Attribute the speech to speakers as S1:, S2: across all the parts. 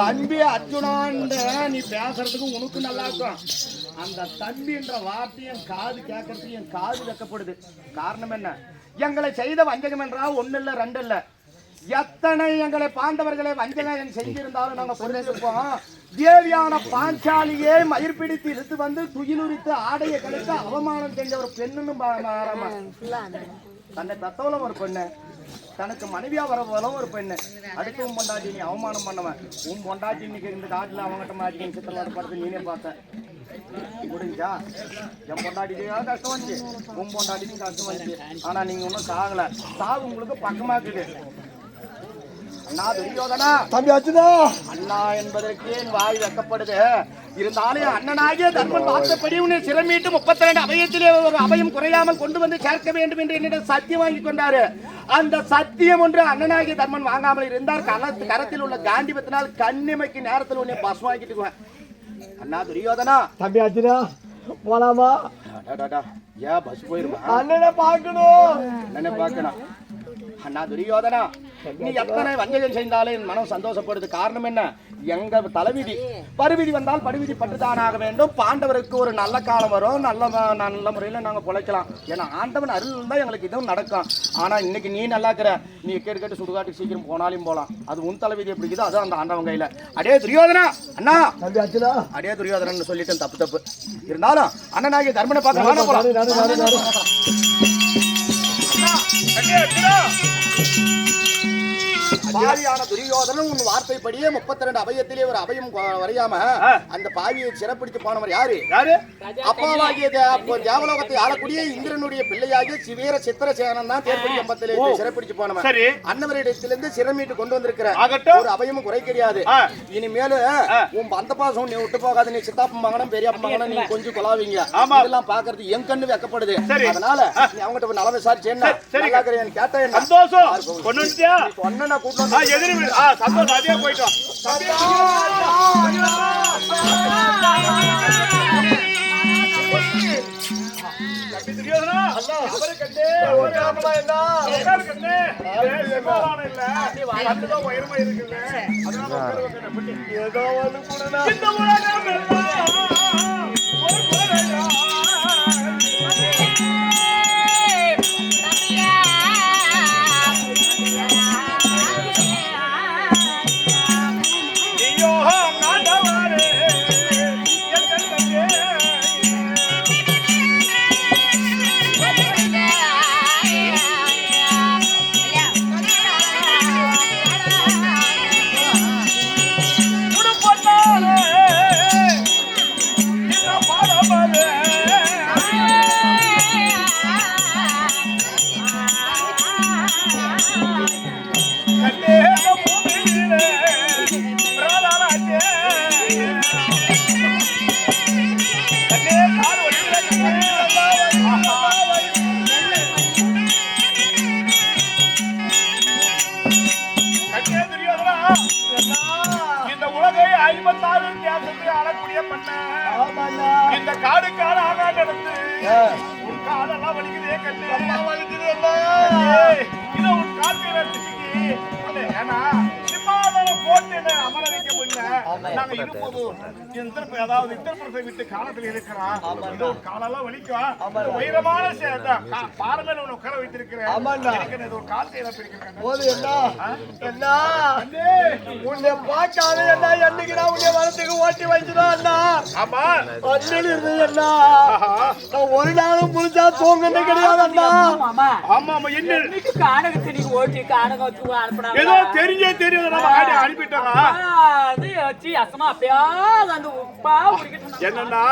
S1: தம்பி அர்ஜுனான்ற நீ பேசுறதுக்கு உனக்கு நல்லா இருக்கும். அந்த தம்பின்ற வார்த்தை என் காது கேட்கறதுக்கு என் காது வைக்கப்படுது. காரணம் என்ன? எங்களை செய்த வஞ்சகம் என்றால் ஒண்ணு இல்ல ரெண்டு இல்ல. எத்தனை எங்களை பாண்டவர்களை வஞ்சகம் செஞ்சிருந்தாலும் நாங்க பொறுத்திருப்போம் தேவியான பாஞ்சாலியே மயிர் பிடித்து இழுத்து வந்து துயிலுரித்து ஆடையை கழித்து அவமானம் செஞ்ச ஒரு பெண்ணுன்னு தன்னை தத்தவளம் ஒரு பெண்ணு. தனக்கு மனைவியா வர போதும் ஒரு பெண்ணு. அடுத்து உன் பொண்டாட்டி நீ அவமானம் பண்ணவன். உன் பொண்டாட்டி இன்னைக்கு இந்த காட்டுல அவங்ககிட்ட மாட்டிக்கின்னு சித்திரவாத படத்தை நீனே பார்த்த. முடிஞ்சா என் பொண்டாட்டிக்கு கஷ்டம் வந்துச்சு. உன் பொண்டாட்டிக்கும் கஷ்டம் வந்துச்சு. ஆனா நீங்க ஒன்றும் சாகல. சாவு உங்களுக்கு பக்கமா இருக்குது. அண்ணா துரியோதனா.
S2: தம்பி அச்சுதா
S1: அண்ணா என்பதற்கு என் வாய் வெக்கப்படுது. இருந்தாலும் அண்ணனாகிய தர்மன் பார்த்தபடி உன்னை சிறமீட்டு முப்பத்தி ரெண்டு அபயத்திலே ஒரு அபயம் குறையாமல் கொண்டு வந்து சேர்க்க வேண்டும் என்று என்னிடம் சத்தியம் வாங்கி கொண்டாரு. அந்த சத்தியம் ஒன்று அண்ணனாகிய தர்மன் வாங்காமல் இருந்தார் கலத்து கரத்தில் உள்ள காண்டிபத்தினால் கண்ணிமைக்கு நேரத்தில் உன்னை பஸ் வாங்கிட்டு அண்ணா துரியோதனா.
S2: தம்பி அச்சுதா போலாமா?
S1: ஏன் பஸ் போயிருமா?
S2: அண்ணனை பார்க்கணும்.
S1: அண்ணனை பார்க்கணும். அண்ணா துரியோதனா நீ எத்தனை வஞ்சகம் செய்தாலும் என் மனம் சந்தோஷப்படுது காரணம் என்ன? எங்க தலைவிதி. பருவிதி வந்தால் படுவிதி ஆக வேண்டும். பாண்டவருக்கு ஒரு நல்ல காலம் வரும். நல்ல நல்ல முறையில் நாங்க பிழைக்கலாம். ஏன்னா ஆண்டவன் அருள் இருந்தால் எங்களுக்கு இதுவும் நடக்கும். ஆனா இன்னைக்கு நீ நல்லா இருக்கிற நீ கேட்டு கேட்டு சுடுகாட்டுக்கு சீக்கிரம் போனாலும் போலாம். அது உன் தலைவிதி எப்படி இருக்குதோ அது அந்த ஆண்டவன் கையில. அடே துரியோதனா அண்ணா. அடே துரியோதனன் சொல்லிட்டேன் தப்பு தப்பு. இருந்தாலும் அண்ணனாகிய தர்மனை பார்க்க வாங்க போலாம்
S2: நாடு நாடு நாடு நாடு
S1: பாவியான துரியோதனன் உன் வார்த்தைப்படியே முப்பத்தி ரெண்டு அபயத்திலே ஒரு அபயம் வரையாம அந்த பாவியை சிறப்பிடித்து போனவர் யாரு?
S3: யாரு?
S1: அப்பாவாகிய தேவலோகத்தை ஆளக்கூடிய இந்திரனுடைய பிள்ளையாகிய சிவீர சித்திரசேனன் தான் தேர்ப்படி கம்பத்திலே சிறப்பிடிச்சு போனவன்.
S3: சரி.
S1: அன்னவரிடத்திலிருந்து சிறமீட்டு கொண்டு வந்திருக்கிற
S3: ஆகட்டும்.
S1: ஒரு அபயமும் குறை கிடையாது. இனிமேலு உன் பந்த பாசம் நீ விட்டு போகாத நீ சித்தாப்பம் மகனும் பெரியப்ப மகனும் நீ கொஞ்சம் கொலாவீங்க.
S3: ஆமா.
S1: இதெல்லாம் பாக்குறது என் கண்ணு வெக்கப்படுது. அதனால நீ அவங்ககிட்ட போய் நலம் விசாரிச்சு என்ன?
S3: சரி.
S1: நல்லா இருக்கிறேன்னு கேட்டா என்ன?
S3: சந்தோஷம்.
S1: சொன்ன நான் கூட்டு
S3: ஆ, எதிரி வீடு. ஆ, சந்தோஷம் அதே போயிட்டோம். தம்பி துரியோதனா, அவரு ஐம்பத்தாறு வித்தியாசத்தை ஆளக்கூடிய பண்ண. இந்த காடு காடு உன் காலெல்லாம் வலிக்குதே கண்ணு.
S2: வலிக்குது என்ன
S3: நாங்க இருப்போது, இந்திர- அதாவது இந்திரபிரசை விட்டு காலத்துல இருக்கிறோம். இதோ காலெல்லாம் வலிக்கும். இந்த உயரமான பாறை மேல உன்னை உட்கார வைத்திருக்கிறேன். எனக்கு ஒரு கால் கையில பிடிக்கிறேன்.
S2: போது என்ன? என்ன?
S3: அண்ணே,
S2: உன்னை பார்க்காத என்ன என்னைக்கு நான் உன்னை வரத்துக்கு ஓட்டி வச்சுதான் அண்ணா?
S3: ஆமா.
S2: அண்ணன் என்ன? ஒரு நாளும் புரிஞ்சா தூங்குன்னு கிடையாது அண்ணா.
S3: ஆமா ஆமா என்ன?
S4: இன்னைக்கு கானகத்தை நீங்க ஓட்டி அனுப்புனாங்க
S3: ஏதோ தெரிஞ்சே தெரியாத நம்ம அனுப்பிட்டோம்
S4: அது வச்சு அசமா அப்பயாவது அந்த உப்பா குடிக்கட்டும்
S3: என்னன்னா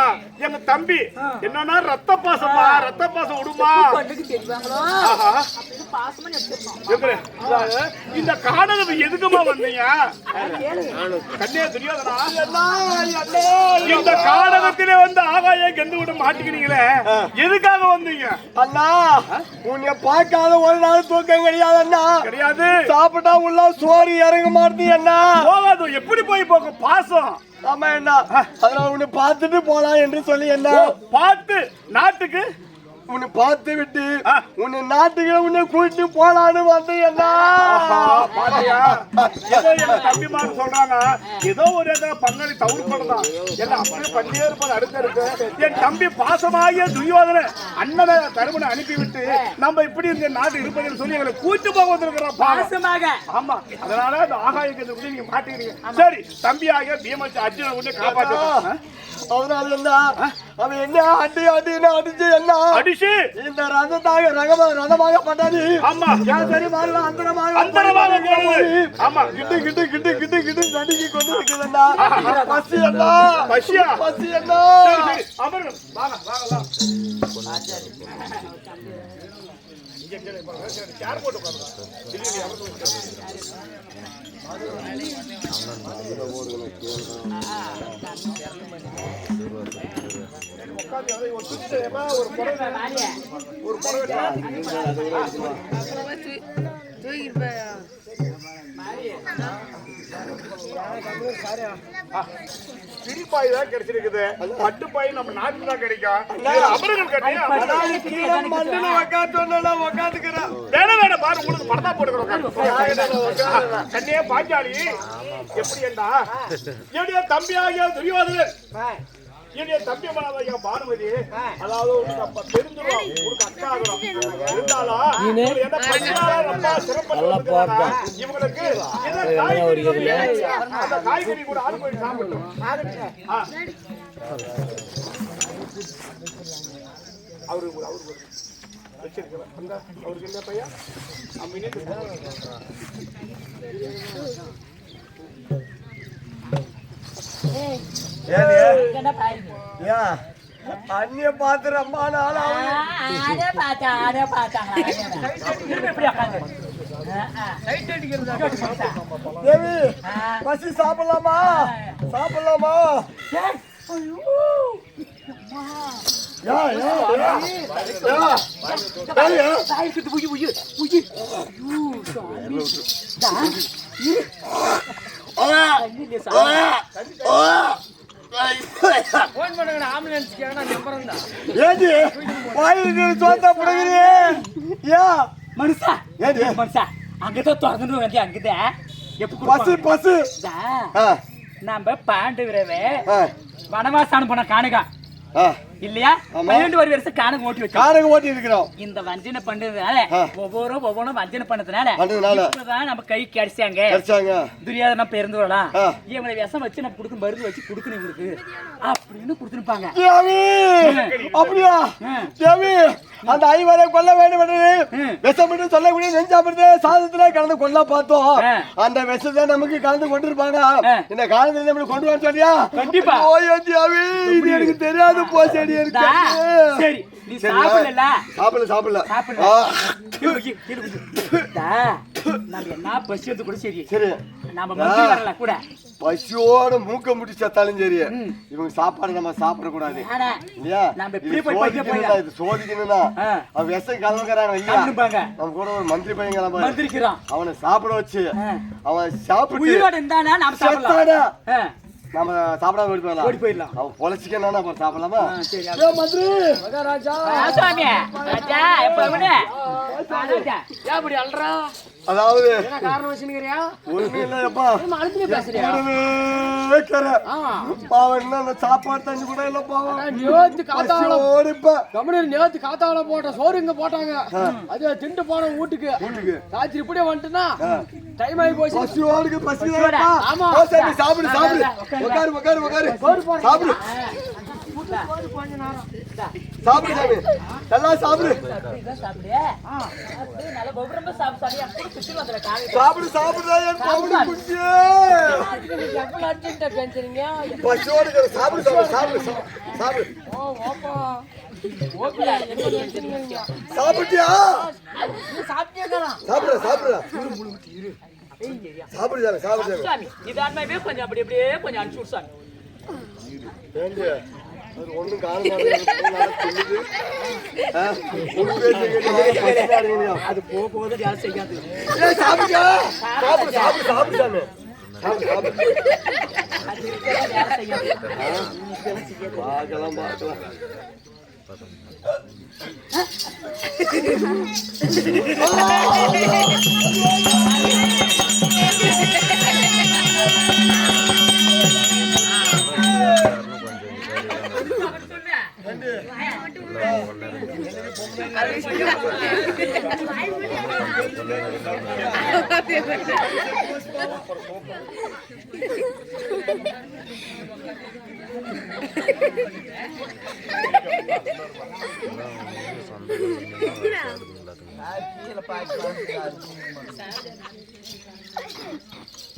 S3: எங்க தம்பி என்னன்னா ரத்த பாசமா ரத்த பாசம் விடுமா? இந்த காணகம் எதுக்குமா வந்தீங்க?
S4: கேளு.
S3: கண்ணே துரியோதனா?
S2: அண்ணா, அண்ணே,
S3: இந்த காணகத்திலே வந்து ஆகாய கந்து விட மாட்டிக்கிறீங்களே எதுக்காக வந்தீங்க?
S2: அண்ணா உன்னை பார்க்காத ஒரு நாள் தூக்கம் கிடையாது அண்ணா
S3: கிடையாது.
S2: சாப்பிட்டா உள்ள சோறு இறங்க அண்ணா.
S3: போகாது எப்படி போய் போகும் பாசம்.
S2: ஆமா அண்ணா. அதனால உன்னை பார்த்துட்டு போலாம் என்று சொல்லி என்ன?
S3: பார்த்து நாட்டுக்கு
S2: உன்னை பார்த்து விட்டு
S3: ஆ.
S2: உன்னை நாட்டுக்கு உன்னை கூட்டிட்டு போலான்னு வந்து என்ன
S3: ஆஹா, பாத்தியா? ஏதோ எங்க தம்பிமார் சொல்றாங்க, ஏதோ ஒரு ஏதோ பங்காளி தவறு பண்ணதான். எல்லாம் அப்படியே பண்ணியே இருப்பாரு அடுத்தடுத்து. என் தம்பி பாசமாகிய துரியோதனன் அண்ணனை தருமனை அனுப்பிவிட்டு நம்ம இப்படி இந்த நாடு இருப்பதுன்னு சொல்லி எங்களை கூட்டு போக வந்திருக்கிறோம்.
S4: பாசமாக
S3: ஆமா அதனால அந்த ஆகாய கேந்திர கூட நீங்க மாட்டீங்க சரி தம்பியாக பீமச்சு அர்ஜுனை கூட காப்பாற்ற
S2: அதனால என்ன அவன் என்ன அடி அடின்னு அடிச்சு என்ன?
S3: அடிச்சு.
S2: இந்த ரதத்தாக ரகமா ரதமாக பண்ணாது
S3: ஆமா.
S2: ஏன் சரி மாறல அந்தரமாக
S3: அந்தரமாக. ஆமா.
S2: கிட்டு கிட்டு கிட்டு கிட்டு கிட்டு நடுங்கி கொண்டு இருக்குதுண்ணா பசி என்ன?
S3: பசியா?
S2: பசி என்ன?
S3: சரி சரி. அமருங்க வாங்க வாங்க. சரி, சேர் போட்டு உட்காருங்க. இல்ல, ஒரு ஒரு சிரிப்பாய் தான் கிடைச்சிருக்குது பட்டுப்பாய் நம்ம நாட்டுல தான் கிடைக்கும் இதுல அமருங்கள் கட்டியா
S2: மண்ணில்
S3: பாரு உங்களுக்கு படத்தா போட்டுக்கிறோம் கண்ணியே பாஞ்சாலி எப்படி என்றா என்னுடைய தம்பியாகிய துரியோதனன் என்னுடைய தம்பி மனாதாகிய பானுமதி. அதாவது உனக்கு அப்ப தெரிஞ்சிடும் உனக்கு அக்கா இருந்தாலும் என்ன ரொம்ப வந்திருக்காங்க. இவங்களுக்கு அந்த காய்கறி கூட ஆள் போய் சாப்பிட்டோம் ஆ. அவரு அவரு வச்சிருக்கிறேன் அந்த அவருக்கு என்ன பையன்? அம்மினி
S2: அண்ணிய பார்த்து ரொம்ப நாள்.
S4: ஆனே பார்த்தா ஆனே பார்த்தாங்க
S2: தேவி பசி சாப்பிடலாமா? சாப்பிடலாமா? யா ஏண்டி? வாயிலுக்கு சோத்தா புடுங்குறியே யா
S4: மனுஷா.
S2: ஏண்டி?
S4: மனுஷா அங்கதான் திறந்துட்டு வந்து அங்கதான் எப்படி
S2: பசு? பசு.
S4: இதா,
S2: ஆ.
S4: நம்ம பாண்டு விரவே
S2: ஆ.
S4: வனவாசானம் பண்ண காணுகா. இல்லையா. பன்னெண்டு ஒரு வருஷம் காணுங்க ஓட்டி வச்சோம்
S2: காரங்க ஓட்டி இருக்கிறோம்
S4: இந்த வஞ்சனை பண்ணதுனால. ஒவ்வொரு ஒவ்வொன்றும் வஞ்சனை பண்ணதுனால. இப்பதான் நம்ம கை கிடைச்சாங்க
S2: கிடைச்சாங்க
S4: துரியாதனா பேருந்து வரலாம்
S2: ஆ.
S4: இவங்களை விஷம் வச்சு நம்ம கொடுக்க மருந்து வச்சு கொடுக்கணும் இவங்களுக்கு அப்படின்னு கொடுத்துருப்பாங்க
S2: அப்படியா. தேவி அந்த ஐவரை கொல்ல வேண்டும் என்று. விஷம் என்று சொல்லக்கூடிய நெஞ்சாமிருந்த சாதத்துல கலந்து கொல்ல பார்த்தோம். அந்த விஷத்தை நமக்கு கலந்து கொண்டிருப்பாங்க. இந்த காலத்துல நம்ம கொண்டு வர சொல்லியா
S4: கண்டிப்பா.
S2: ஓய்யோ தேவி இது எனக்கு தெரியாது போச்சேடி
S4: சரி நீ
S2: சரியா?
S4: சாப்பிடல. நம்ம என்ன பசி வந்து கூட சரி.
S2: சரி.
S4: நம்ம மருந்து வரல கூட.
S2: பசியோட மூக்க செத்தாலும் சரி. இவங்க சாப்பாடு நம்ம சாப்பிட கூடாது இல்லையா? இது சோதிக்கணும்னா. அவன் விஷம் கலந்துக்கிறாங்க இல்லையா. நம்ம கூட ஒரு மந்திரி பையன் கிளம்ப அவனை சாப்பிட வச்சு. அவன் சாப்பிட்டு நம்ம சாப்பிடாம ஓடி போயிடலாம்.
S4: ஓடி போயிடலாம்.
S2: அவன் பொழைச்சிக்கனா அப்புறம் சாப்பிடலாமா?
S4: சரி
S2: மந்திரி
S4: ஆ, சுவாமி ராஜா எப்ப விடு ராஜா
S5: அப்படி அல்றா
S2: அதாவது
S5: என்ன காரணம் வச்சுக்கிறியா
S2: ஒண்ணும் இல்லையப்பா
S5: அழுத்து பேசுறியா.
S2: பாவம் என்ன அந்த சாப்பாடு தண்ணி கூட இல்ல பாவம்.
S5: நேத்து காத்தால
S2: இப்ப
S5: கம்பெனி நேத்து காத்தால போட்ட சோறு இங்க போட்டாங்க. அது திண்டு போன வீட்டுக்கு.
S2: வீட்டுக்கு.
S5: ராத்திரி இப்படியே வந்துட்டுனா டைம் ஆகி போச்சு.
S2: பசியோடு பசி
S5: ஆமா.
S2: சாப்பிடு சாப்பிடு. சாப்பிடு உட்காரு உட்காரு உட்காரு சாப்பிடு. சாமி எல்லாம் சாப்பிடு
S4: அப்படியே நல்ல சாப்பிடு. சாப்பிடு காலை
S2: சாப்பிடு. சாப்பிடு சாப்பிடு சாப்பிட்டியா? சாப்பிடுற சாப்பிடுற சாப்பிடு சாமி சாப்பிடு. சாமி
S4: சாமி நிதானமாவே கொஞ்சம் அப்படி அப்படியே கொஞ்சம் அனுப்பிச்சு விடு சாமி.
S2: பசியா இருக்குதுயா.
S4: அது போக போக யாரும் செய்யாது?
S2: சாப்பிடு சாப்பிடு சாப்பிடு சாமி. சாப்பிடு சாப்பிடு.
S4: அது இருக்கிறதா யாரும் செய்யாது
S2: பார்க்கலாம். பார்க்கலாம்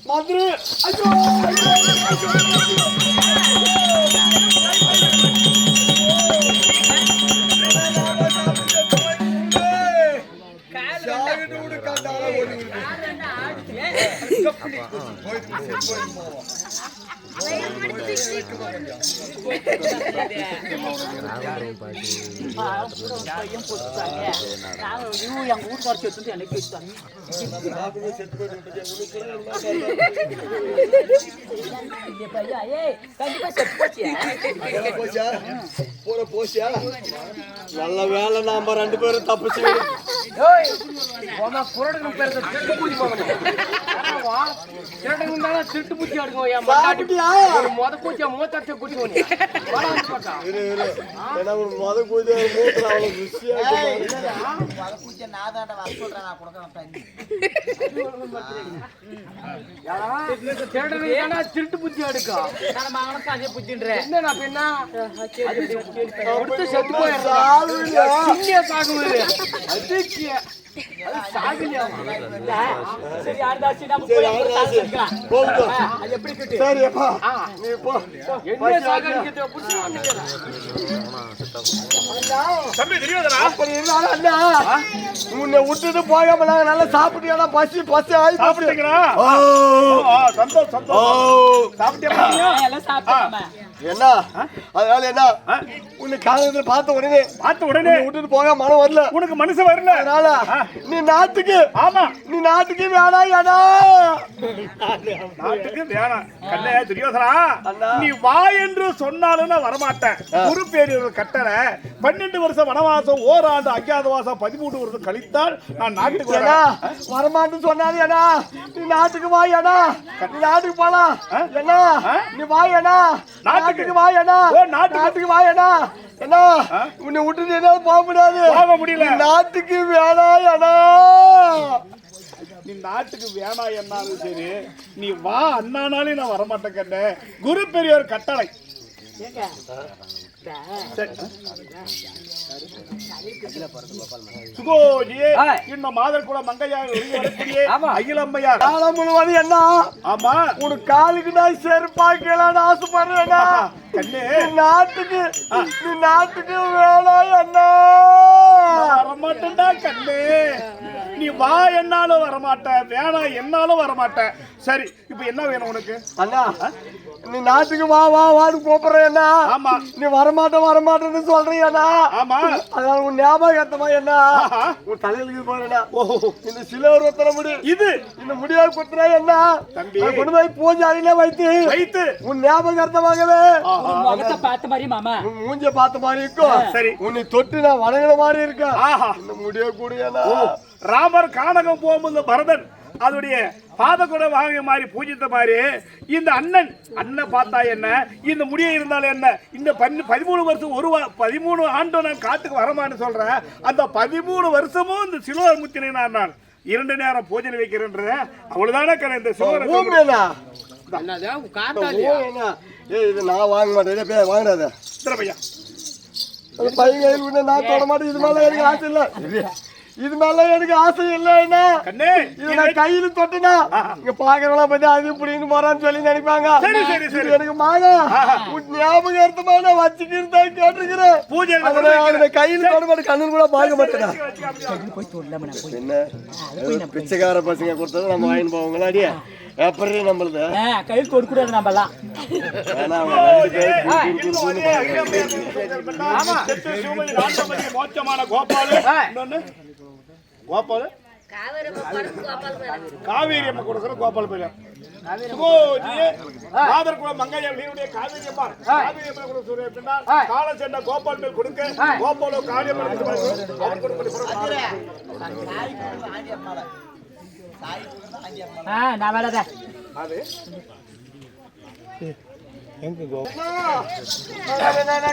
S2: மதுரை ஐயோ சாகிட்டு
S4: பையன் போட்டுட்டாங்க
S2: போச்சா நல்ல வேலை நாம ரெண்டு பேரும் தப்பிச்சு
S5: ஏய் உமா திருட்டு பூச்சி அடுக்கும் மொத பூச்சியா மூத்தத்தை பக்கம்
S2: இரு இரு. ஏன்னா ஒரு முத பூஜை மூத்துல அவ்வளவு ருசியா இருக்கு
S5: திருட்டுங்க ஏன்னா திருட்டு பூச்சி அடுக்கும்
S4: நான் மகனுக்கு அதே புத்தின்றேன்
S5: என்ன நான் பின்ன? செத்து? போயிடுறான் அதுக்கு அது சாகுலையா
S4: சரி ஆண்டாச்சு நம்ம
S2: சரி
S4: போய் ஒரு
S2: ஆண்டாச்சு.
S4: சாக்கு எடுக்கலாம்.
S2: போகுது.
S4: அது எப்படி கிட்டு?
S2: சரி அப்பா.
S5: ஆ.
S2: நீ போ.
S5: என்ன சாகடிக்கிறது புடிச்சு வந்துட்டேன்
S3: தம்பி தெரியாதடா?
S2: அப்படி இருந்தாலும் அண்ணா உன்னை விட்டுட்டு போகாம நாங்க நல்லா சாப்பிட்டியா பசி பசி ஆகி
S3: சாப்பிட்டீங்களா? சந்தோஷம்
S2: ஓ
S3: சந்தோஷம் சாப்பிட்டியா?
S4: எல்லாம் சாப்பிட்டோமே
S2: என்ன? அதனால என்ன? உன்னை காலையில பார்த்த உடனே
S3: பார்த்த உடனே
S2: விட்டுட்டு போக மனம் வரல.
S3: உனக்கு மனசு வரல.
S2: அதனால நீ நாட்டுக்கு
S3: ஆமா.
S2: நீ நாட்டுக்கு வேணாம் ஏடா.
S3: நாட்டுக்கு வேணாம். கண்ணே தெரியாதடா.
S2: அண்ணா.
S3: நீ வா என்று சொன்னாலும் நான் வரமாட்டேன். குரு பேரு கட்டளை. பன்னெண்டு வருஷம் வனவாசம் ஓராண்டு அஞ்ஞாதவாசம் பதிமூணு வருஷம் கழித்தால் நான் நாட்டுக்கு
S2: வரமாட்டேன்னு சொன்னாரு ஏடா. நீ நாட்டுக்கு வா ஏடா. நீ நாட்டுக்கு போலாம்? என்ன? நீ வா ஏடா.
S3: நாட்டுக்கு?
S2: நாட்டுக்கு வா ஏடா
S3: ஓ, நாட்டுக்கு.
S2: நாட்டுக்கு வா ஏடா என்ன
S3: ஆ?
S2: உன்னை விட்டுட்டு என்னால போக முடியாது
S3: போக முடியல
S2: நாட்டுக்கு வேணாம் ஏடா
S3: நீ நாட்டுக்கு வேணாம் என்னாலும் சரி நீ வா அண்ணானாலே நான் வரமாட்டேன் கண்ணே குரு பெரியோர் கட்டளை
S4: ஏங்க
S3: சரி. சுகோஜி. இன்னும் மாதர் கூட மங்கையாக. அகிலம்மையார்.
S2: காலம் முழுவதும் என்ன?
S3: ஆமா.
S2: உனக்கு காலுக்கு நான் செருப்பாக்கலான்னு ஆசைப்படுறேனா
S3: கண்ணே.
S2: நாட்டுக்கு நீ நாட்டுக்கு வேணாம் அண்ணா
S3: வரமாட்டேன்டா கண்ணே. நீ வா என்னாலும் வரமாட்ட. வேணாம் என்னாலும் வரமாட்ட. சரி இப்ப என்ன வேணும் உனக்கு?
S2: அண்ணா நீ நாட்டுக்கு வா வா வான்னு கூப்பிடுறேன்னா
S3: ஆமா.
S2: நீ வரமாட்ட வரமாட்டேன்னு சொல்றியாண்ணா அதனால உன் ஞாபகத்தமா என்ன. உன் தலையிலுக்கு போறேன்னா
S3: ஓஹோ
S2: இந்த சிலவர் ஒத்தனை முடி.
S3: இது.
S2: இந்த முடியால் குத்துறா என்ன?
S3: தம்பி.
S2: கொண்டு போய் பூஜை அறையில வைத்து
S3: வைத்து.
S2: உன் ஞாபகார்த்தமாகவே
S4: முகத்தை பார்த்த மாதிரி மாமா.
S2: உன் மூஞ்ச பார்த்த மாதிரி இருக்கும்
S3: சரி.
S2: உன்னை தொட்டு நான் வணங்குற மாதிரி இருக்கேன்
S3: ஆஹா.
S2: இந்த முடிய கூடியனா
S3: ஓ. ராமர் கானகம் போகும்போது பரதன் அதோடைய பாத கூட வாங்கிய மாதிரி பூஜித்த மாதிரி இந்த அண்ணன் அண்ணன் பார்த்தா என்ன? இந்த முடிய இருந்தாலும் என்ன? இந்த பன்னு பதிமூணு வருஷம் ஒரு வா- பதிமூணு ஆண்டு நான் காட்டுக்கு வரமான்னு சொல்றேன் அந்த பதிமூணு வருஷமும் இந்த சிலுவர் முத்தினை நான் நான் இரண்டு நேரம் பூஜனை வைக்கிறேன்ற அவ்வளவுதானே கண்ணே இந்த
S2: இது நான் வாங்க மாட்டேன். வாங்கினாத பையன். விட்டு நான் தொட மாட்டேன். இது மேல எனக்கு ஆசை இல்ல. இது மேல எனக்கு ஆசை இல்ல என்ன
S3: கண்ணே
S2: இது நான் கையில தொட்டுனா இங்க பாக்குறவங்கள பத்தி அது இப்படின்னு போறான்னு சொல்லி நினைப்பாங்க
S3: சரி, சரி, சரி.
S2: இது எனக்கு மகா உன் ஞாபகார்த்தமா நான் வச்சுக்கிறதா கேட்டிருக்கிறேன்
S3: பூஜை
S2: அதுல கையில தொட மாட்டேன் கண்ணு கூட பார்க்க மாட்டேன்
S4: போய் சொல்லலாம் நான் போய்
S2: என்ன பிச்சைக்கார பசங்க கொடுத்தது நம்ம வாங்கிட்டு போவாங்களா அடியே எப்படி நம்மளது
S4: ஆ, கையில் கொடுக்கூடாது நம்மலாம்
S3: கோபாலு கோபாலு? காவேரி அம்மா கொடுக்கிற கோபால் சென்ற கோபால் மேல் கொடுக்க கோபாலோ
S4: ஆ நான்
S3: அது?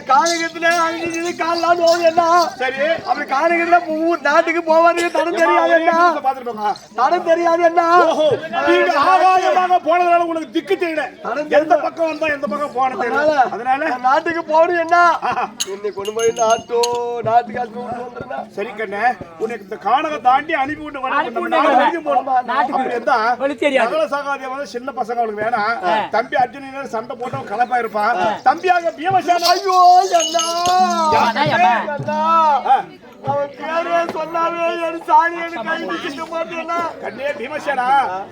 S2: காலகத்துல அழிஞ்சது கால்லாம் போகுது என்ன
S3: சரி
S2: அப்படி காலகத்துல ஊர் நாட்டுக்கு போவாரு தடம் தெரியாது என்ன?
S3: பாத்துட்டு
S2: தடம் தெரியாது என்ன?
S3: நீங்க ஆகாயமாக போனதுனால உங்களுக்கு திக்கு தெரியல. எந்த பக்கம் வந்தா எந்த பக்கம் போன தெரியல. அதனால
S2: நாட்டுக்கு போகணும் என்ன? என்னை கொண்டு போய் நாட்டோ நாட்டுக்கு
S3: சரி கண்ணே உனக்கு இந்த கானகம் தாண்டி அனுப்பி விட்டு வர
S4: அனுப்பி
S3: நம்ம நாடு
S4: விட்டு
S3: வரைக்கும் போகணும்.
S4: நாட்டுக்கு
S3: வந்து சின்ன பசங்க அவளுக்கு வேணாம். தம்பி அர்ஜுனன் சண்டை போட்டு கலப்பா இருப்பான் தம்பியாக பீமசேன.
S2: ஐயோ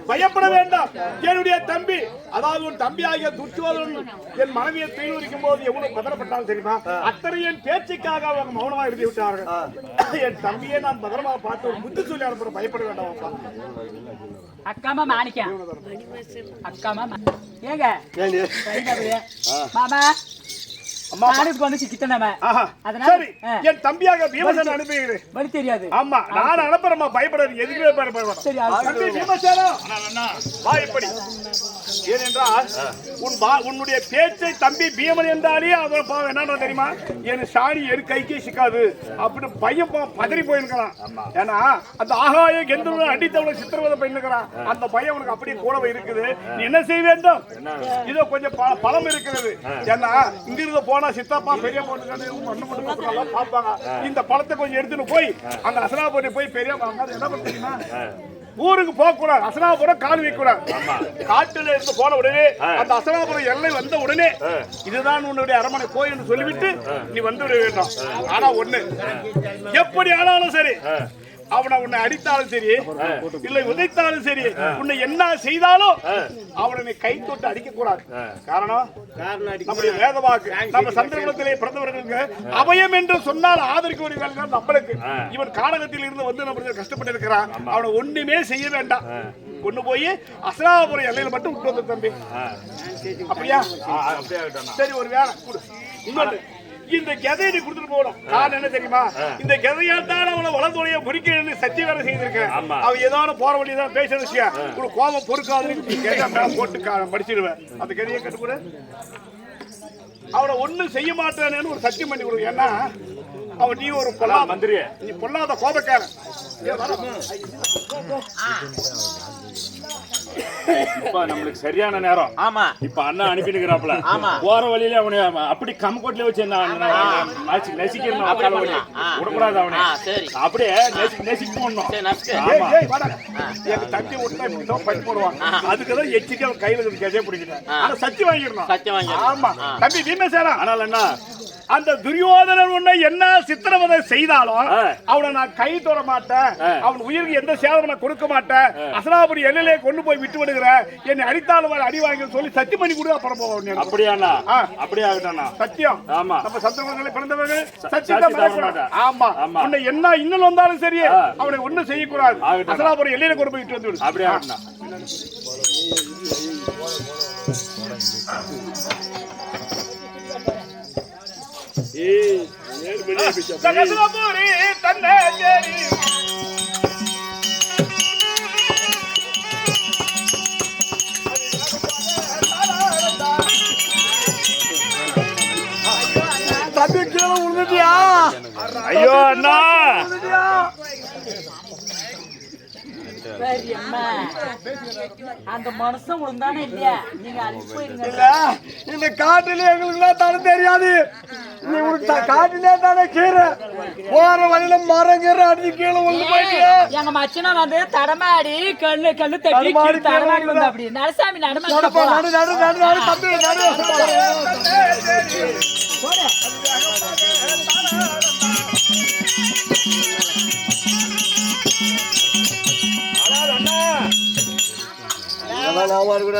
S3: பயப்பட வேண்டாம். என்னுடைய தம்பி அதாவது உன் தம்பி ஆகிய துர்ச்சோதனன் என் மனைவியை தீர்வரிக்கும் போது எவ்வளவு பதறப்பட்டாலும் தெரியுமா? அத்தனை என் பேச்சுக்காக அவங்க மௌனமா எழுதி விட்டார்கள். என் தம்பியை நான் பத்திரமா பார்த்து ஒரு புத்தி சொல்லி அனுப்புற பயப்பட வேண்டாம் அப்பா.
S4: அக்காமா மாணிக்கம். அக்காமா ஏங்க. மாமா. நானுக்கு வந்து சிக்கிட்டேன்
S3: ஆஹா.
S4: அதனால
S3: சரி.
S4: ஆ.
S3: என் தம்பியாக பீமசேன அனுப்புகிறேன்
S4: வழி தெரியாது.
S3: ஆமா நான் அனுப்புறேம்மா பயப்படாது எதுக்குமே பயப்பட வேண்டாம்.
S4: சரி அது
S3: தம்பி பீமசேனா வா இப்படி. ஏனென்றால் உன் பா உன்னுடைய பேச்சை தம்பி பீமன் என்றாலே அவன் பாவம் என்னன்னு தெரியுமா? என் சாணி என் கைக்கே சிக்காது. அப்படின்னு பையன் பா- பதறி போயிருக்கிறான். ஏன்னா அந்த ஆகாய கெந்தூர் அடித்தவளை சித்திரவதை பண்ணிருக்கிறான் அந்த பையன் உனக்கு அப்படியே கூடவே இருக்குது. நீ என்ன செய்ய வேண்டும் இதோ கொஞ்சம் பழம் இருக்கிறது. ஏன்னா இங்கிருந்து போனா சித்தப்பா பெரிய பொண்ணு மண்ணு மண்ணு எல்லாம் பார்ப்பாங்க இந்த பழத்தை கொஞ்சம் எடுத்துட்டு போய் அங்க அசனாபுரி போய் பெரிய என்ன பண்ண தெரியுமா ஊருக்கு போக கூடாது அசனாபுரம் கால் வைக்க கூடாது காட்டுல இருந்து போன உடனே அந்த அசனாபுரம் எல்லை வந்த உடனே இதுதான் உன்னுடைய அரண்மனை கோயில் சொல்லிவிட்டு நீ வந்து விட வேண்டும். ஆனா ஒண்ணு எப்படி ஆனாலும் சரி அவனை உன்னை அடித்தாலும் சரி இல்லை உதைத்தாலும் சரி உன்னை என்ன செய்தாலும் அவனை கை தொட்டு அடிக்க கூடாது. காரணம்? நம்முடைய வேத வாக்கு நம்ம பிறந்தவர்களுக்கு அபயம் என்று சொன்னால் ஆதரிக்கவர்கள் நம்மளுக்கு. இவன் கானகத்தில் இருந்து வந்து நம்ம கஷ்டப்பட்டு இருக்கிறான் அவனை ஒண்ணுமே செய்ய வேண்டாம். கொண்டு போய் அசனாபுரம் எல்லையில மட்டும் விட்டு வந்து தம்பி. அப்படியா? சரி ஒரு வேலை இன்னொன்று இந்த கதையை நீ கொடுத்துட்டு போகணும். காரணம் என்ன தெரியுமா? இந்த கதையால் தான் அவனை வளர்ந்தோடைய குறிக்க சத்திய வேலை செய்திருக்கேன். அவன் ஏதாவது போற வழி தான் பேச விஷயம் ஒரு கோபம் பொறுக்காதுன்னு போட்டு கா- படிச்சிடுவேன் அந்த கதையை கட்டுக்கூட? அவனை ஒண்ணும் செய்ய மாட்டேன்னு ஒரு சத்தியம் பண்ணி கொடு ஏன்னா அவன் நீ ஒரு பொல்லா மந்திரி நீ பொல்லாத கோபக்காரன்.
S6: இப்ப நம்மளுக்கு சரியான நேரம்
S5: ஆமா
S6: இப்ப அண்ணா அனுப்பினுக்கிறாப்ல
S5: ஆமா.
S6: போற வழியில அவனை அப்படி கம்மக்கோட்டில வச்சு என்ன நெசிக்கிறேன். விடக்கூடாது அவனை
S5: சரி.
S6: அப்படியே நெசி நெசிக்கு போடணும்
S5: சரி.
S3: எங்க தட்டி விட்டா இப்படி தான் பண்ணி போடுவான். அதுக்குதான் எச்சிக்கை அவன் கையில கதையை பிடிக்கிறேன். ஆனா சத்தி வாங்கிடணும்.
S5: சத்தியம் வாங்கிடணும்.
S3: ஆமா. தம்பி பீமசேனா,
S6: ஆனால் என்ன
S3: அந்த துரியோதனன் உன்னை என்ன சித்திரவதை செய்தாலும். அவனை நான் கை தொட மாட்டேன் அவன் உயிருக்கு எந்த சேதமும் நான் கொடுக்க மாட்டேன் அசனாபுரி எல்லையிலே கொண்டு போய் விட்டு விடுகிறேன் என்னை அடித்தாலும் அடி வாங்கி சொல்லி சத்தி பண்ணி கொடு அப்புறம் போவோம்
S6: அப்படியாண்ணா. அப்படியே
S3: சத்தியம்
S6: ஆமா.
S3: நம்ம சந்திரகுலத்திலே பிறந்தவர்கள்.
S6: மாட்டேன்.
S3: ஆமா
S6: ஆமா.
S3: உன்னை என்ன இன்னும் வந்தாலும் சரி. அவனை ஒண்ணும் செய்யக்கூடாது. அசனாபுரம் எல்லையில கொண்டு போய் விட்டு வந்து விடு
S6: அப்படியே
S3: சகசரபுரி தன்னை தேடி
S2: தம்பி கீழே விழுந்துட்டியா?
S6: ஐயோ அண்ணா.
S4: சரி அம்மா அந்த மனுஷன் விழுந்தானே இல்லையா? நீங்க அனுப்பி போயிருங்க.
S2: இல்ல இந்த காட்டுல எங்களுக்கு தடம் தெரியாது. காட்டுலயே தானே கீரை போற வழியில மரம் கீரை அடிச்சு கீழே விழுந்து போயிட்டியா.
S4: எங்க மச்சனா வந்து தடமாடி கல்லு கல்லு தட்டி தடமாடி வந்து அப்படி. நரசாமி நடமாடி
S2: நடு நடு நடு நடு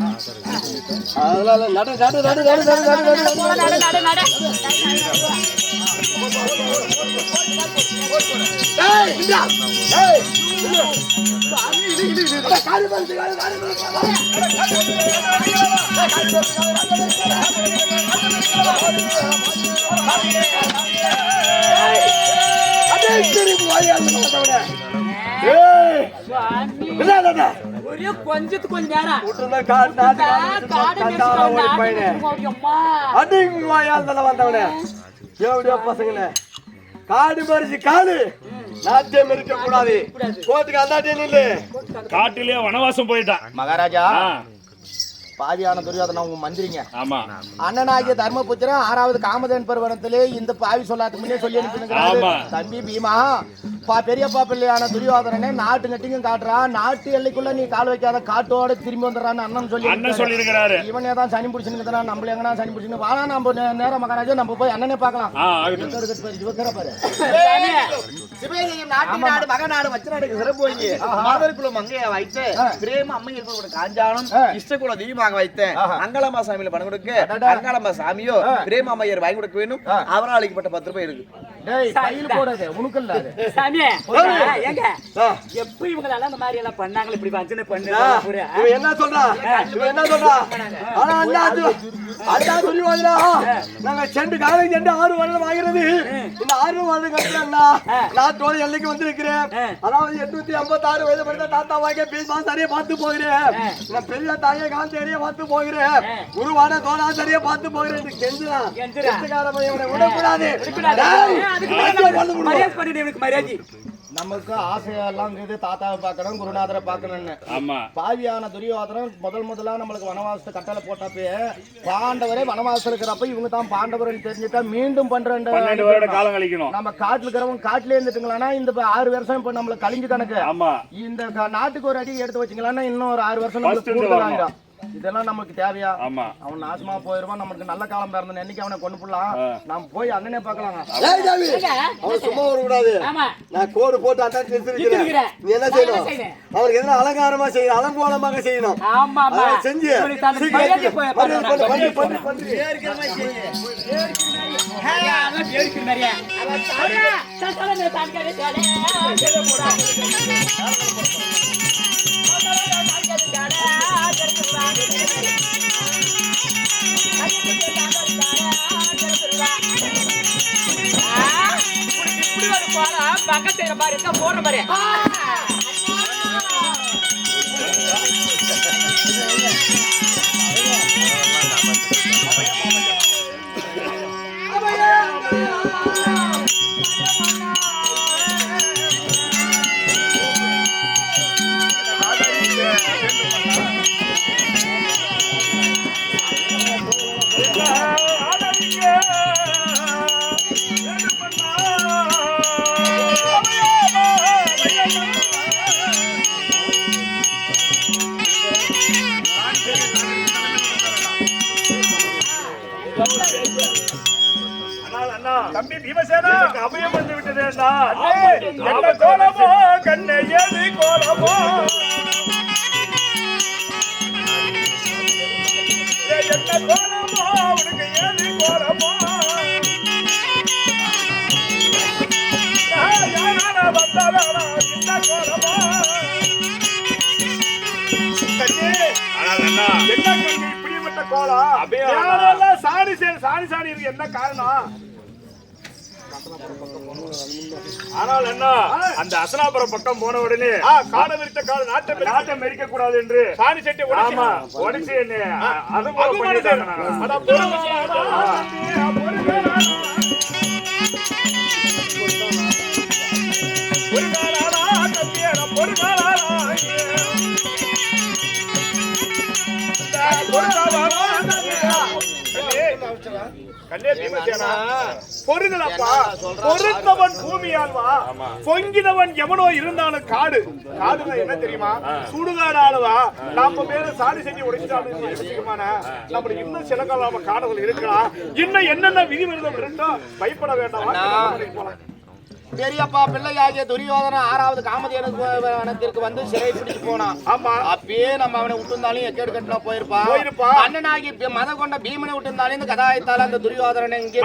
S2: நடப்பா நடப்பா அதெல்லாம் இல்ல. நடு நடு நடு நடு நட நட நட ஏய், இந்தா. ஏய், இந்தா. இரு, இரு, இரு, இரு. காலு பறிச்சு, ஏய், அதே சரி, வாயா, அந்த மகத்தவனே. ஏய்,
S4: சுவாமி
S2: என்ன இல்ல,
S4: ஒரே கொஞ்சத்து கொஞ்ச நேரம்
S2: வந்தவனே எப்படியோ பசங்களே காடு மறிச்சு காடு நாட்டியம் இருக்க கூடாது கோத்துக்கு அந்தாட்டியம் இல்ல
S6: காட்டிலே வனவாசம் போயிட்டான்
S1: மகாராஜா பாவியான துரியோதனா உங்க மந்திரிங்க.
S6: ஆமா.
S1: அண்ணனாகிய தர்மபுத்திரன் ஆறாவது காமதேன் பருவனத்திலே இந்த பாவி சொல்லாதுக்கு முன்னே சொல்லி அனுப்பினுங்கிறாரு
S6: ஆமா.
S1: தம்பி பீமா பா பெரியப்பா பிள்ளையான துரியோதனனே நாட்டு நட்டிங்கும் காட்டுறான் நாட்டு எல்லைக்குள்ள நீ கால் வைக்காத காட்டோட திரும்பி வந்துடுறான்னு அண்ணன் சொல்லி
S6: அண்ணன் சொல்லி இருக்கிறாரு
S1: இவனே தான் சனி பிடிச்சுன்னு நம்மள எங்கனா சனி பிடிச்சுன்னு? வாழா நம்ம நேரம் மகாராஜா நம்ம போய் அண்ணனே பார்க்கலாம்.
S7: நாடு மகநாடு வச்சநாடுக்கு சிறப்பு மங்கைய வைத்து பிரேம அம்மையர் கூட காஞ்சானும் இஷ்டகுல தீபமாக வைத்தேன். அங்காளம்மா சாமியில பணம் கொடுக்க அங்காளம்மா சாமியோ பிரேம அம்மையர் வாங்கி கொடுக்க வேணும். அவரால் அளிக்கப்பட்ட பத்து ரூபாய் இருக்கு.
S1: டேய் கையில் போடாது உனக்கு இல்ல அது
S4: சாமி, ஆ, ஏங்க
S2: ஆ.
S4: எப்ப இவங்களெல்லாம் இந்த மாதிரி எல்லாம் பண்ணாங்களே இப்படி வஞ்சனை பண்ணு
S2: ஆ,
S4: புரியா?
S2: இவன் என்ன சொல்றா? இவன் என்ன சொல்றா? ஆனா அண்ணா அது- அண்ணா நாங்க செண்டு காலை செண்டு ஆறு வருடம் ஆகிறது இந்த ஆறு வருடம் கட்டினா நாட்டோட எல்லைக்கு வந்திருக்கிறேன். அதாவது எட்நூத்தி ஐம்பத்தி ஆறு வயது படித்த தாத்தா வாங்க பீமா சரியா பார்த்து போகிறேன். நான் பெரிய தாயை காந்தேரியா பார்த்து போகிறேன். குருவான தோணாசரியா பார்த்து போகிறேன். கெஞ்சுக்கார பையன் விடக்கூடாது.
S1: நமக்கு ஆசையெல்லாம் இருக்குது தாத்தாவை பார்க்கணும் குருநாதரை பார்க்கணும்னு.
S6: ஆமா.
S1: பாவியான துரியோதனன் முதல் முதலா நம்மளுக்கு வனவாசத்தை கட்டளை போட்டப்பே பாண்டவரே வனவாசம் இருக்கிறப்ப இவங்க தான் பாண்டவர்னு தெரிஞ்சுட்டா மீண்டும்
S6: பன்னெண்டு வருட காலம் கழிக்கணும்.
S1: நம்ம காட்டுல இருக்கிறவங்க காட்டுல இருந்துட்டுங்களான்னா இந்த ஆறு வருஷம் இப்ப நம்மளுக்கு கழிஞ்சு கணக்கு.
S6: ஆமா.
S1: இந்த நாட்டுக்கு ஒரு அடி எடுத்து வச்சுங்களான்னா இன்னும் ஒரு ஆறு வருஷம் நம்மளுக்கு இதெல்லாம் நமக்கு தேவையா
S6: ஆமா
S1: அவன் நாசமா போயிருவான் நமக்கு நல்ல காலம் பிறந்த என்னைக்கு அவனை கொண்டு போடலாம் நாம் போய் அண்ணனே
S2: ஜாமி, அவன் சும்மா வரக்கூடாது
S4: ஆமா
S2: நான் கோடு போட்டு அட்டாச்
S4: நிறுத்திருக்கிறேன்.
S2: நீ என்ன செய்யணும்? அவனுக்கு எதுனா அலங்காரமா செய்யணும் அலங்கோலமாக செய்யணும்
S4: ஆமா
S2: செஞ்சு பண்ணு,
S4: பக்கத்துல பாரு இருக்கா, போடுற மாதிரி.
S3: தம்பி பீமசேனா அபயம் வந்து விட்டதே அண்ணா என்ன கோலமோ கண்ணே ஏது கோலமோ என்ன கோலமோ உனக்கு ஏது கோலமோ கோலம் யாரெல்லாம் சாணி சே- சாணி சாணி இருக்கு என்ன காரணம்?
S6: ஆனால் என்ன? அந்த அசனாபுரம் பக்கம் போன உடனே
S3: காடை விரித்த காடு நாட்டை மெரி-
S6: நாட்டை மெரிக்க கூடாது என்று
S3: சாணி சட்டி உடைச்சு-
S6: உடைச்சு என்ன அது
S3: கண்ணே பீமசேனா பொறுங்களப்பா பொறுத்தவன் பூமியால் வா பொங்கினவன் எவனோ இருந்தாலும் காடு. காடுனா என்ன தெரியுமா? சுடுகாடு ஆளுவா? நாம மேல சாதி செஞ்சு தெரியுமாண்ணா நம்மளுக்கு இன்னும் சில காலம் காடுகள் இருக்கலாம். இன்னும் என்னென்ன விதிவிரதம் இருக்கோ பயப்பட வேண்டாம். போலாம்.
S1: பெரியப்பா பிள்ளையாகிய துரியோதன ஆறாவது காமதேனுக்கு வந்து சிறை பிடிச்சு போனான்.
S3: ஆமா.
S1: அப்பயே நம்ம அவனை விட்டுருந்தாலும் எக்கேடு கட்டினா போயிருப்பா.
S3: போயிருப்பா.
S1: அண்ணனாகி மத கொண்ட பீமனை விட்டுருந்தாலும் இந்த கதாயத்தால அந்த துரியோதனனை இங்கே.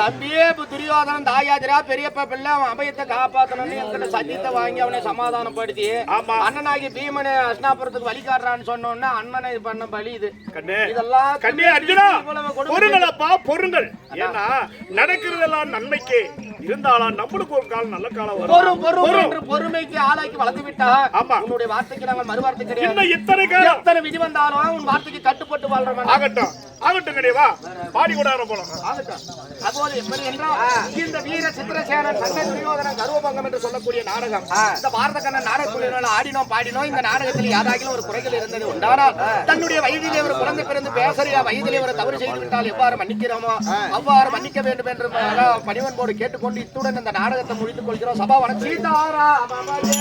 S1: தம்பியே இப்ப துரியோதனன் தாயாதிரா பெரியப்பா பிள்ளை அவன் அபயத்தை காப்பாத்தணும்னு என்கிட்ட சத்தியத்தை வாங்கி அவனை சமாதானப்படுத்தி
S3: ஆமா.
S1: அண்ணனாகி பீமனை அஸ்னாபுரத்துக்கு வழி காட்டுறான்னு சொன்னோன்னே அண்ணனை இது பண்ண பலி இது. இதெல்லாம்
S3: கண்ணே அர்ஜுனா பொறுங்களப்பா பொறுங்கள். ஏன்னா நடக்கிறதெல்லாம் நன்மைக்கு. இருந்தாலும் நம்மளுக்கு ஒரு காலம் நல்ல காலம் வரும்.
S1: பொறும். என்று பொறுமைக்கு ஆளாக்கி வளர்த்து விட்டா
S3: ஆமா.
S1: உன்னுடைய வார்த்தைக்கு நாங்கள் மறுவார்த்தை கிடையாது.
S3: இன்னும் இத்தனை காலம்.
S1: எத்தனை விதி வந்தாலும் உன் வார்த்தைக்கு கட்டுப்பட்டு வாழ்றவன்
S3: ஆகட்டும். ஆகட்டும் கிடையவா பாடி கொண்டாட போலாம்
S1: அப்போது எப்படி என்றால் இந்த வீர சித்திரசேனன் சண்டை துரியோதனன் கருவபங்கம் என்று சொல்லக்கூடிய நாடகம். இந்த பாரத கண்ணன் நாடகக்குழுவினால் ஆடினோம் பாடினோம். இந்த நாடகத்தில் யாராகிலும் ஒரு குறைகள் இருந்தது உண்டானால் தன்னுடைய வயதிலே ஒரு குழந்தை பிறந்து பேசறியா வயதிலே ஒரு தவறு செய்து விட்டால் எவ்வாறு மன்னிக்கிறோமோ அவ்வாறு மன்னிக்க வேண்டும் என்று பணிவன்போடு கேட்டுக்கொண்டு இத்துடன் இந்த நாடகத்தை முடித்துக் கொள்கிறோம். சபா சீதாராம